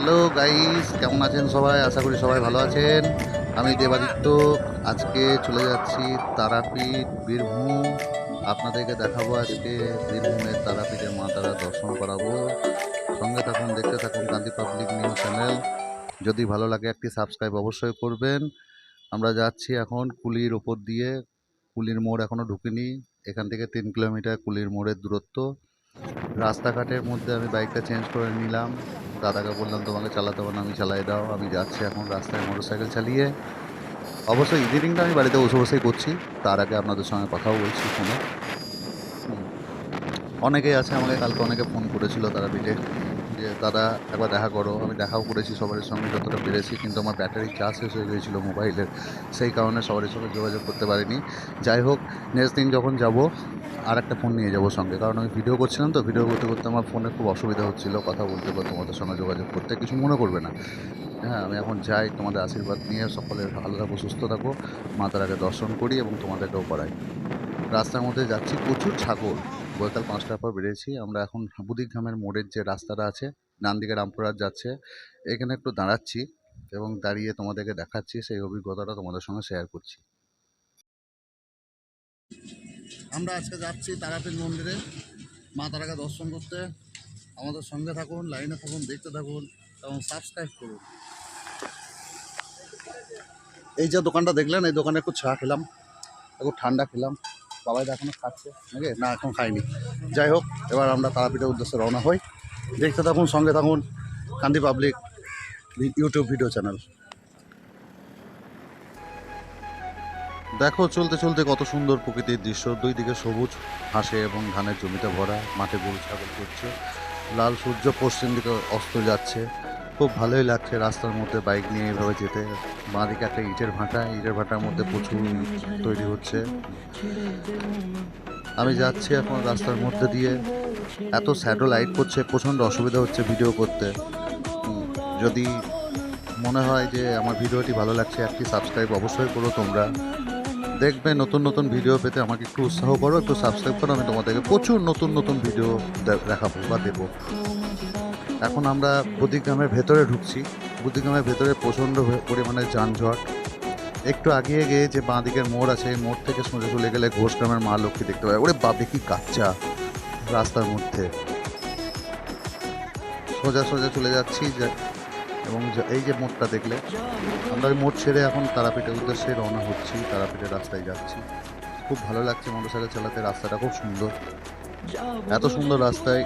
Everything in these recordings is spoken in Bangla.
হ্যালো গাইস, কেমন আছেন সবাই? আশা করি সবাই ভালো আছেন। আমি দেবাদিত্য, আজকে চলে যাচ্ছি তারাপীঠ বীরভূম। আপনাদেরকে দেখাবো আজকে বীরভূমের তারাপীঠের মা তারা দর্শন করাবো। সঙ্গে থাকুন, দেখতে থাকুন গান্ধী পাবলিক নিউজ চ্যানেল। যদি ভালো লাগে একটি সাবস্ক্রাইব অবশ্যই করবেন। আমরা যাচ্ছি এখন কুলির ওপর দিয়ে। কুলির মোড় এখনও ঢুকিনি। এখান থেকে তিন কিলোমিটার কুলির মোড়ের দূরত্ব। রাস্তাঘাটের মধ্যে আমি বাইকটা চেঞ্জ করে নিলাম। দাদাকে বললাম, তোমাকে চালাতে না, আমি চালাই দাও, আমি যাচ্ছি এখন রাস্তায় মোটর সাইকেল চালিয়ে। অবশ্যই ইঞ্জিনিয়ারিংটা আমি বাড়িতে বসে বসেই করছি। তার আগে আপনাদের সঙ্গে কথাও বলছি ফোনে। অনেকেই আছে আমাকে, কালকে অনেকে ফোন করেছিল তারা পিঠে যে, দাদা, একবার দেখা করো। আমি দেখাও করেছি সবার সঙ্গে, যতটা পেরেছি, কিন্তু আমার ব্যাটারি চার্জ শেষ হয়ে গিয়েছিল মোবাইলের সেই কারণে সবার সঙ্গে যোগাযোগ করতে পারিনি। যাই হোক, নেক্সট দিন যখন যাব আর একটা ফোন নিয়ে যাব সঙ্গে। কারণ আমি ভিডিও করছিলাম তো, ভিডিও করতে করতে আমার ফোনে খুব অসুবিধা হচ্ছিল। কথা বলতে বা তোমাদের সঙ্গে যোগাযোগ করতে কিছু মনে করবে না। হ্যাঁ আমি এখন যাই, তোমাদের আশীর্বাদ নিয়ে সকলের ভালো থাকো, সুস্থ থাকো। মাতার আগে দর্শন করি এবং তোমাদেরকেও করাই। রাস্তার মধ্যে যাচ্ছি প্রচুর ছাগল। বৈকাল পাঁচটার পর বেরিয়েছি। আমরা এখন বুদিগ্রামের মোড়ের যে রাস্তাটা আছে ডান দিকে রামপুরহাট যাচ্ছে। এখানে একটু দাঁড়াচ্ছি এবং দাঁড়িয়ে তোমাদেরকে দেখাচ্ছি, সেই অভিজ্ঞতাটা তোমাদের সঙ্গে শেয়ার করছি। আমরা আজকে যাচ্ছি তারাপীঠ মন্দিরে। মা তারাকে দর্শন করতে। আমাদের সঙ্গে থাকুন, লাইনে থাকুন, দেখতে থাকুন এবং সাবস্ক্রাইব করুন। এই যে দোকানটা দেখলেন, এই দোকানে একটু চা খেলাম, একটু ঠান্ডা খেলাম। বাবাই দা এখনও খাচ্ছে নাকি? না, এখন খাইনি। যাই হোক, এবার আমরা তারাপীঠের উদ্দেশ্যে রওনা হই। দেখতে থাকুন, সঙ্গে থাকুন Kandi public YouTube video channel. দেখো, চলতে চলতে কত সুন্দর প্রকৃতির দৃশ্য। দুই দিকে সবুজ হাসে এবং ধানের জমিতে ভরা, মাঠে গরু, ছাগল করছে লাল সূর্য পশ্চিম দিকে অস্ত যাচ্ছে। খুব ভালোই লাগছে রাস্তার মধ্যে বাইক নিয়ে এভাবে যেতে। বাঁ দিকে একটা ইটের ভাঁটা, ইটের ভাঁটার মধ্যে প্রচুর তৈরি হচ্ছে। আমি যাচ্ছি এখন রাস্তার মধ্যে দিয়ে। এত স্যাডো লাইট করছে, প্রচণ্ড অসুবিধা হচ্ছে ভিডিও করতে। যদি মনে হয় যে আমার ভিডিওটি ভালো লাগছে, একটি সাবস্ক্রাইব অবশ্যই করো তোমরা। দেখবে নতুন নতুন ভিডিও পেতে আমাকে একটু উৎসাহ করো, একটু সাবস্ক্রাইব করো, আমি তোমাদেরকে প্রচুর নতুন নতুন ভিডিও দেখাবো বা দেবো। এখন আমরা বুদ্ধিগ্রামের ভেতরে ঢুকছি। বুদ্ধিগ্রামের ভেতরে প্রচণ্ড পরিমাণে যানজট। একটু আগিয়ে গিয়ে যে বাঁ দিকের মোড় আছে, এই মোড় থেকে সোজা চলে গেলে ঘোষগ্রামের মা লক্ষ্মী দেখতে পাবে। ওরে বাপে কি কাচ্চা রাস্তার মধ্যে। সোজা সোজা চলে যাচ্ছি এবং এই যে মোড়টা দেখলে, আমরা ওই মোড় ছেড়ে এখন তারাপীঠের উদ্দেশ্যে রওনা হচ্ছি, তারাপীঠের রাস্তায় যাচ্ছি। খুব ভালো লাগছে মোটরসাইকেল চালাতে, রাস্তাটা খুব সুন্দর। এত সুন্দর রাস্তায়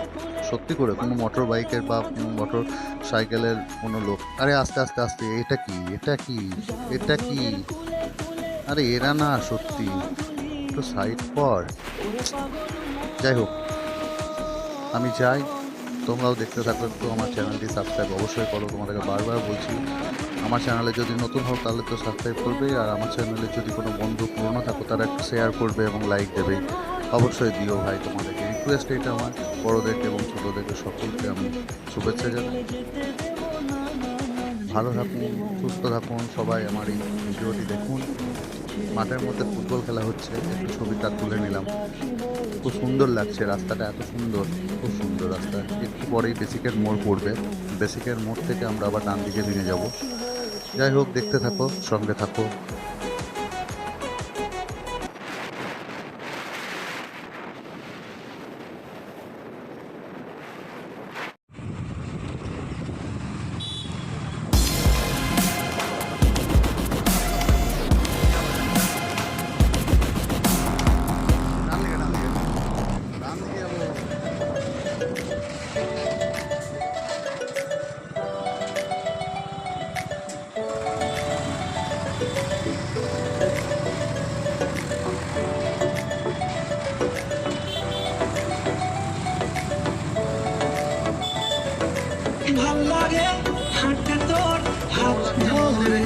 সত্যি করে কোনো মোটর বাইকের বা মোটর সাইকেলের কোনো লোক, আরে আস্তে আস্তে আস্তে, এটা কি এটা কি এটা কি? আরে এরা না সত্যি, একটু সাইড পর। যাই হোক, আমি যাই, তোমরাও দেখতে থাকো একটু আমার চ্যানেলটি সাবস্ক্রাইব অবশ্যই করো, তোমাদেরকে বারবার বলছি। আমার চ্যানেলে যদি নতুন হও, তাহলে তো সাবস্ক্রাইব করবে, আর আমার চ্যানেলে যদি কোনো বন্ধু পুরনো থাকো, তারা একটু শেয়ার করবে এবং লাইক দেবে। অবশ্যই দিও ভাই, তোমাদেরকে রিকোয়েস্ট এটা আমার। বড়োদেরকে এবং ছোটোদেরকে সকলকে আমি শুভেচ্ছা জানাই। ভালো থাকুন, সুস্থ থাকুন, সবাই আমার এই ভিডিওটি দেখুন। মাঠের মধ্যে ফুটবল খেলা হচ্ছে, একটু ছবিটা তুলে নিলাম। খুব সুন্দর লাগছে, রাস্তাটা এত সুন্দর, খুব সুন্দর রাস্তা। একটু পরেই বেসিকের মোড় পড়বে। বেসিকের মোড় থেকে আমরা আবার ডান দিকে ফিরে যাব। যাই হোক, দেখতে থাকো, সঙ্গে থাকো। লাগে হাঁটতে তোর হাত ধরে।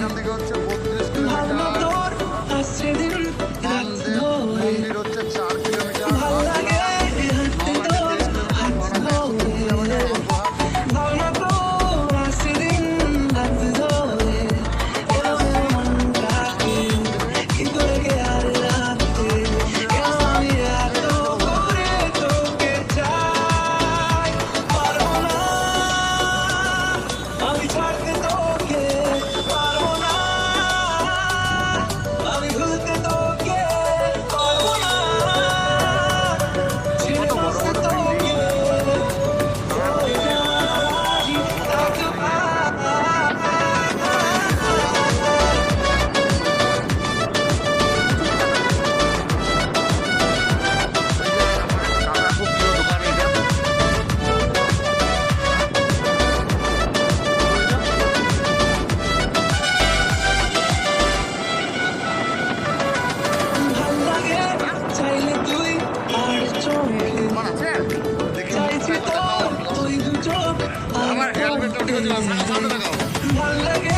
ভালো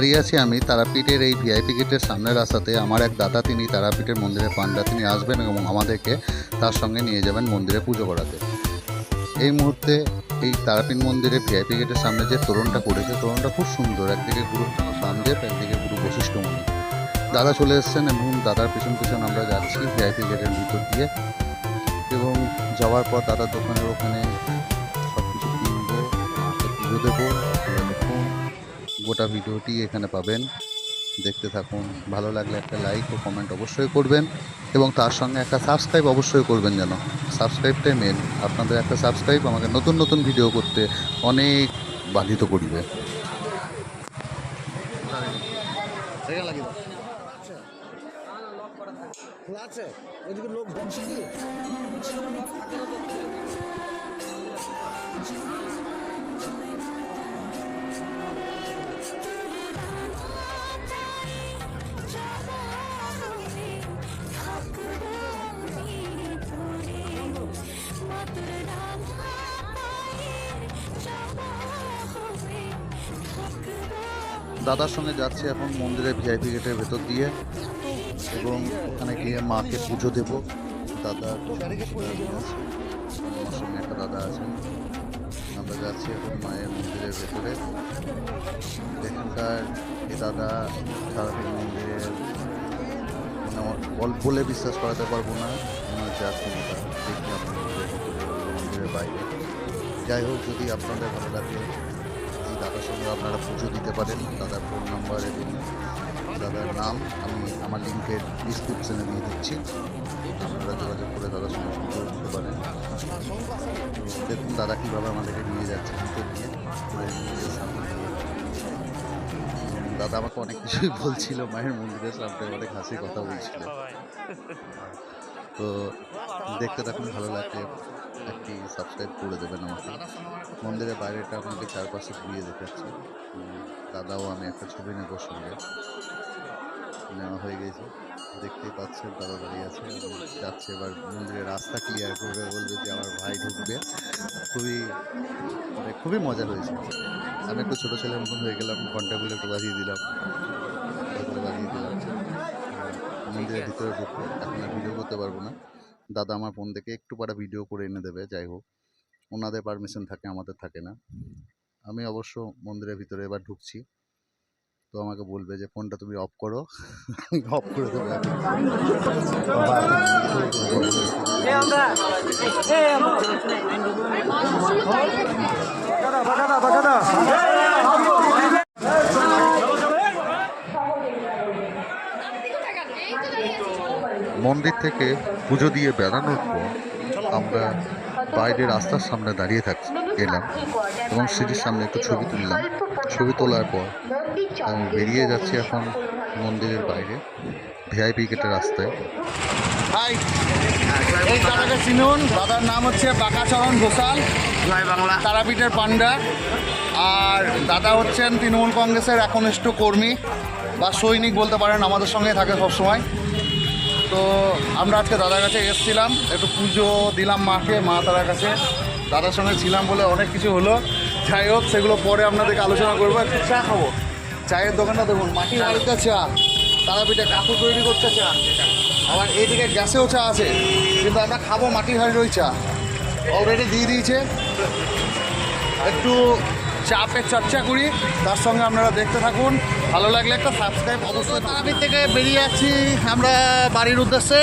দাঁড়িয়ে আছি আমি তারাপীঠের এই ভিআইপি গেটের সামনের রাস্তাতে। আমার এক দাদা, তিনি তারাপীঠের মন্দিরে পান্ডা তিনি আসবেন এবং আমাদেরকে তার সঙ্গে নিয়ে যাবেন মন্দিরে পুজো করাতে। এই মুহূর্তে এই তারাপীঠ মন্দিরের ভিআইপি গেটের সামনে যে তোরণটা করেছে তোরণটা খুব সুন্দর। একদিকে গুরু রামদেব একদিকে গুরু বশিষ্ঠমণি দাদা চলে এসেছেন এবং দাদার পিছন পিছন আমরা যাচ্ছি ভিআইপি গেটের ভিতর দিয়ে। এবং যাওয়ার পর দাদার দোকানের ওখানে সব কিছু কিনবো, পুজো দেবো। গোটা ভিডিওটি এখানে পাবেন। দেখতে থাকুন। ভালো লাগলে একটা লাইক ও কমেন্ট অবশ্যই করবেন এবং তার সঙ্গে একটা সাবস্ক্রাইব অবশ্যই করবেন যেন। সাবস্ক্রাইবটাই মেন আপনাদের একটা সাবস্ক্রাইব আমাকে নতুন নতুন ভিডিও করতে অনেক বাধিত করিবে। ঢুকছে কি? দাদার সঙ্গে যাচ্ছি এখন মন্দিরের ভিআইপি গেটের ভেতর দিয়ে এবং ওখানে গিয়ে মাকে পুজো দেব। দাদা আমার সঙ্গে একটা দাদা আছেন আমরা যাচ্ছি এখন মায়ের মন্দিরের ভেতরে। এখানকার এ দাদা সারাদিন মন্দিরের মানে বল বিশ্বাস করাতে পারব না। হচ্ছে আত্মীয়তা দেখি আপনার মন্দিরের যাই হোক, যদি আপনাদের ভালো লাগে দাদার সঙ্গে আপনারা পুজো দিতে পারেন দাদার ফোন নাম্বার এবং দাদার নাম। আমি আমার লিঙ্কের ডিসক্রিপশনে দিয়ে দিচ্ছি। আপনারা যোগাযোগ করে দাদার সঙ্গে পুজো দিতে পারেন। দেখুন দাদা কীভাবে আমাদেরকে নিয়ে যাচ্ছে পুরো মন্দিরের সামনে দাদা আমাকে অনেক কিছুই বলছিল, মায়ের মন্দিরের সামনে অনেক হাসি কথা বলছিল। তো দেখতে থাকুন, ভালো লাগলে একটি সাবস্ক্রাইব করে দেবেন আমাকে। মন্দিরের বাইরেটা আপনাকে চারপাশে ঘুরিয়ে দেখাচ্ছি। দাদাও আমি একটা ছবি নেব সঙ্গে। নেওয়া হয়ে গেছে। দেখতেই পাচ্ছেন দাদা দাঁড়িয়ে আছে। যাচ্ছে এবার মন্দিরের রাস্তা ক্লিয়ার করবে বলবে যে আমার ভাই ঢুকবে। খুবই মানে খুবই মজা হয়েছে। আমি একটু ছোটো ছেলের মতন হয়ে গেলাম। ঘন্টাগুলো একটু বাজিয়ে দিলাম। বাজিয়ে দিলাম। মন্দিরের ভিতরে ঢুকবো। এখন ভিডিও করতে পারব না। দাদা আমার ফোন থেকে একটু পরে ভিডিও করে এনে দেবে যাই হোক ওনাদের পারমিশন থাকে আমাদের থাকে না আমি অবশ্য মন্দিরের ভিতরে এবার ঢুকছি তো আমাকে বলবে যে ফোনটা তুমি অফ করো অফ করে দেবো। মন্দির থেকে পুজো দিয়ে বেড়ানোর পর আমরা বাইরে রাস্তার সামনে দাঁড়িয়ে থাক এলাম এবং সিঁড়ির সামনে একটু ছবি তুললাম। ছবি তোলার পর আমি বেরিয়ে যাচ্ছি এখন মন্দিরের বাইরে ভিআইপি গেটের রাস্তায়। হাই এই দাদাকে চিনুন। দাদার নাম হচ্ছে বাঁকাচরণ ঘোষাল। বাংলা। তারাপীঠের পান্ডা আর দাদা হচ্ছেন তৃণমূল কংগ্রেসের একনিষ্ঠ কর্মী বা সৈনিক বলতে পারেন আমাদের সঙ্গে থাকে সবসময়। তো আমরা আজকে দাদার কাছে এসেছিলাম, একটু পুজো দিলাম মাকে, মা তারার কাছে। দাদার সঙ্গে ছিলাম বলে অনেক কিছু হলো। যাই হোক, সেগুলো পরে আপনাদেরকে আলোচনা করব। একটু চা খাব। চায়ের দোকানটা দেখুন, মাটির হাড়িতে চা, তারাপীঠে কাকু তৈরি করছে চা। আবার এইদিকে গ্যাসেও চা আছে, কিন্তু আমরা খাব মাটির হাড়ির ওই চা। অলরেডি দিয়ে দিয়েছে। একটু চাপে চর্চা করি, তার সঙ্গে আপনারা দেখতে থাকুন। ভালো লাগলে একটা সাবস্ক্রাইব অবশ্যই তারাপীঠ থেকে বেরিয়ে আছি আমরা বাড়ির উদ্দেশ্যে।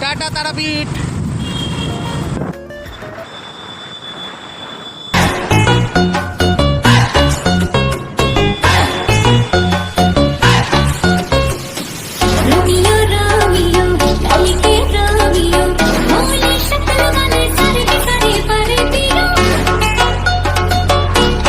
টাটা তারাপীঠ।